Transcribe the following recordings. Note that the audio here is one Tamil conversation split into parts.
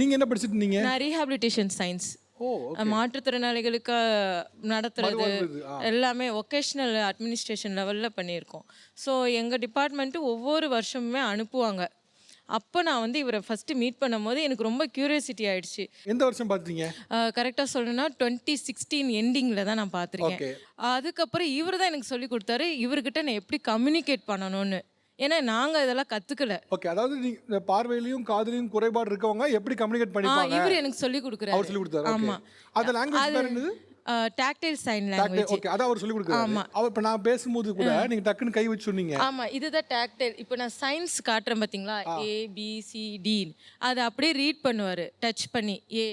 நீங்க என்ன படிச்சிட்டு இருந்தீங்க? நான் ரீஹாபிலிட்டேஷன் சயின்ஸ் மாற்றுத்திறனாளிகளுக்கு நடத்துறது. எல்லாமே ஒகேஷ்னல் அட்மினிஸ்ட்ரேஷன் லெவலில் பண்ணியிருக்கோம். ஸோ எங்கள் டிபார்ட்மெண்ட்டு ஒவ்வொரு வருஷமுமே அனுப்புவாங்க. அப்போ நான் வந்து இவரை ஃபஸ்ட்டு மீட் பண்ணும்போது எனக்கு ரொம்ப க்யூரியாசிட்டி ஆயிடுச்சு. எந்த வருஷம் பார்த்தீங்க கரெக்டாக சொல்லணும்னா டுவெண்ட்டி சிக்ஸ்டீன் எண்டிங்கில் தான் நான் பார்த்துருக்கேன். அதுக்கப்புறம் இவர் தான் எனக்கு சொல்லி கொடுத்தாரு இவர்கிட்ட நான் எப்படி கம்யூனிகேட் பண்ணணும்னு. ஏன்னா நாங்கள் இதெல்லாம் கற்றுக்கல ஓகே அதாவது நீங்க இந்த பார்வையிலையும் காதுலையும் குறைபாடு இருக்கவங்க எப்படி கம்யூனிகேட் பண்ணிப்பாங்க? இவர் எனக்கு சொல்லி கொடுக்குறாரு. அவர் சொல்லி கொடுத்தாரு ஆமா. அந்த லாங்குவேஜ் பேர் என்னது? டாக்டைல் சைன் லாங்குவேஜ் ஓகே அதான் அவர் சொல்லி கொடுக்குறாரு. அவர் இப்போ நான் பேசும்போது கூட நீங்க டக்குன்னு கை வச்சு சொன்னீங்க. ஆமா இதுதான் டாக்டைல் இப்போ நான் சயின்ஸ் காட்டுறேன் பாத்தீங்களா? ஏ பி சி டி அதை அப்படியே ரீட் பண்ணுவாரு. டச் பண்ணி. ஏ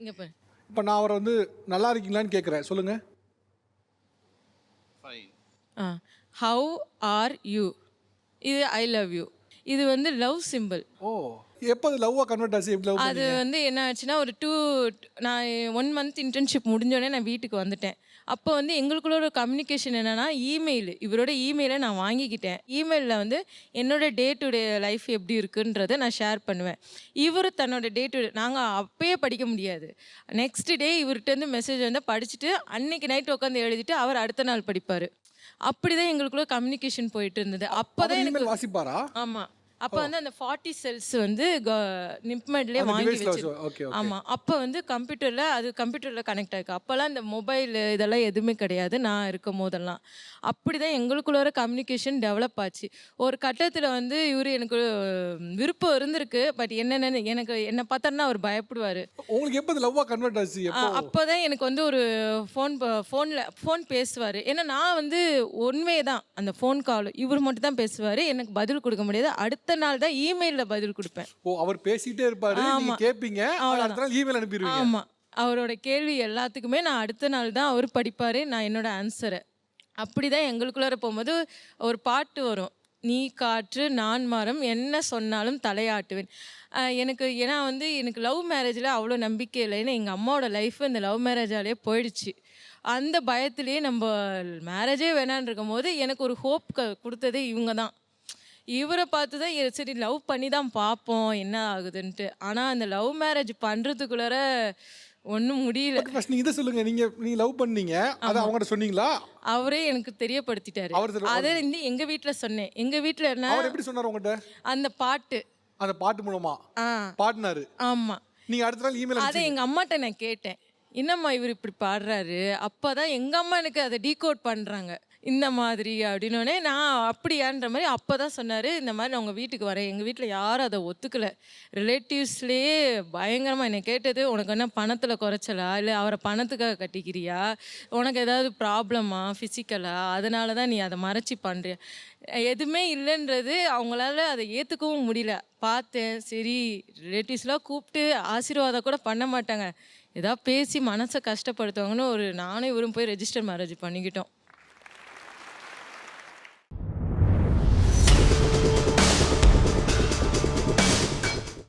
இங்க பாரு. இப்போ நான் அவரை வந்து நல்லா இருக்கீங்களான்னு கேட்குறேன் சொல்லுங்க. ஆ. ஹவ் ஆர் யூ இது ஐ லவ் யூ இது வந்து லவ் சிம்பிள் ஓ. எப்போ அது லவ்வா கன்வெர்ட் ஆச்சு? எப்படி லவ் அது வந்து என்ன ஆச்சுன்னா ஒரு டூ நான் ஒன் மந்த் இன்டர்ன்ஷிப் முடிஞ்சோடனே நான் வீட்டுக்கு வந்துட்டேன். அப்போ வந்து எங்களுக்குள்ள ஒரு கம்யூனிகேஷன் என்னன்னா இமெயில் இவரோட இமெயிலை நான் வாங்கிக்கிட்டேன். இமெயிலில் வந்து என்னோட டே டு டே லைஃப் எப்படி இருக்குன்றதை நான் ஷேர் பண்ணுவேன். இவர் தன்னோட டே டு டே நாங்கள் அப்பயே படிக்க முடியாது. நெக்ஸ்ட் டே இவர்கிட்ட மெசேஜ் வந்து படிச்சுட்டு அன்னைக்கு நைட் உட்காந்து எழுதிட்டு அவர் அடுத்த நாள் படிப்பார். அப்படி தான் எங்களுக்குள்ள கம்யூனிகேஷன் போயிட்டு இருந்தது. அப்போ தான் எனக்கு வாசிப்பாரா? ஆமா. அப்போ வந்து அந்த ஃபார்ட்டி செல்ஸ் வந்து நிப்மெட்லேயே வாங்கி வச்சு வச்சு- okay, okay. ஆமா. அப்போ வந்து கம்ப்யூட்டரில் அது கம்ப்யூட்டரில் கனெக்ட் ஆயிருக்கு. அப்போல்லாம் இந்த மொபைல் இதெல்லாம் எதுவுமே கிடையாது. நான் இருக்கும் போதெல்லாம். அப்படி தான் எங்களுக்குள்ளார கம்யூனிகேஷன் டெவலப் ஆச்சு. ஒரு கட்டத்தில் வந்து இவர் எனக்கு விருப்பம் இருந்திருக்கு. பட் என்னென்னு எனக்கு என்னை பார்த்தாருன்னா அவர் பயப்படுவார். உங்களுக்கு எப்போ அது லவ்வா கன்வெர்ட் ஆச்சு? அப்போ தான் எனக்கு வந்து ஒரு ஃபோன் ஃபோனில் ஃபோன் பேசுவார். ஏன்னா நான் வந்து ஒன்வே தான். அந்த ஃபோன் கால் இவர் மட்டும் தான் பேசுவார். எனக்கு பதில் கொடுக்க முடியாது. அடுத்த நாள் தான் இமெயிலில் பதில் கொடுப்பேன். ஓ அவர் பேசிட்டே இருப்பாரு நீங்க கேட்பீங்க அவர் அடுத்த நாள் இமெயில் அனுப்பிடுவீங்க. ஆமாம் அவரோட கேள்வி எல்லாத்துக்குமே நான் அடுத்த நாள் தான் அவர் படிப்பார் நான் என்னோட ஆன்சரை அப்படி தான் எங்களுக்குள்ளார போகும்போது ஒரு பாட்டு வரும். நீ காற்று நான் மரம் என்ன சொன்னாலும் தலையாட்டுவேன். எனக்கு ஏன்னா வந்து எனக்கு லவ் மேரேஜில் அவ்வளோ நம்பிக்கை இல்லை. ஏன்னா எங்கள் அம்மாவோட லைஃப் இந்த லவ் மேரேஜாலே போயிடுச்சு. அந்த பயத்திலேயே நம்ம மேரேஜே வேணான்னு இருக்கும்போது எனக்கு ஒரு ஹோப் க கொடுத்தது இவங்க தான். இவரை பார்த்து தான் சரி லவ் பண்ணி தான் பார்ப்போம் என்ன ஆகுதுன்ட்டு. ஆனால் அந்த லவ் மேரேஜ் பண்ணுறதுக்குள்ளார ஒன்றும் முடியல. ஃபர்ஸ்ட் நீங்க இதை சொல்லுங்க. நீங்க நீங்க லவ் பண்ணீங்க. அதை அவங்ககிட்ட சொன்னீங்களா? அவரே எனக்கு தெரியப்படுத்திட்டாரு. அதை வந்து எங்கள் வீட்டில் சொன்னேன். எங்கள் வீட்டில் என்ன? அவர் எப்படி சொன்னார் உங்ககிட்ட? அந்த பாட்டு. அந்த பாட்டு மூலமா? பாடினாரு. ஆமாம் நீங்க அடுத்த நாள் இமெயில் அதை எங்கள் அம்மாட்ட நான் கேட்டேன். என்னம்மா இவர் இப்படி பாடுறாரு? அப்போ தான் எங்கள் அம்மா எனக்கு அதை டீகோட் பண்ணுறாங்க இந்த மாதிரி அப்படின்னோடனே நான் அப்படியான்ற மாதிரி அப்போ தான் சொன்னார் இந்த மாதிரி நான் உங்கள் வீட்டுக்கு வரேன். எங்கள் வீட்டில் யாரும் அதை ஒத்துக்கலை. ரிலேட்டிவ்ஸ்லேயே பயங்கரமாக என்னை கேட்டது உனக்கு என்ன பணத்தில் குறைச்சலா? இல்லை அவரை பணத்துக்காக கட்டிக்கிறியா? உனக்கு ஏதாவது ப்ராப்ளமா ஃபிசிக்கலா அதனால தான் நீ அதை மறைச்சி பண்ணுறிய எதுவுமே இல்லைன்றது அவங்களால அதை ஏற்றுக்கவும் முடியல. பார்த்தேன் சரி ரிலேட்டிவ்ஸ்லாம் கூப்பிட்டு ஆசீர்வாதம் கூட பண்ண மாட்டாங்க. ஏதாவது பேசி மனசை கஷ்டப்படுத்துவாங்கன்னு ஒரு நானும் இவரும் போய் ரெஜிஸ்டர் மேரேஜ் பண்ணிக்கிட்டோம்.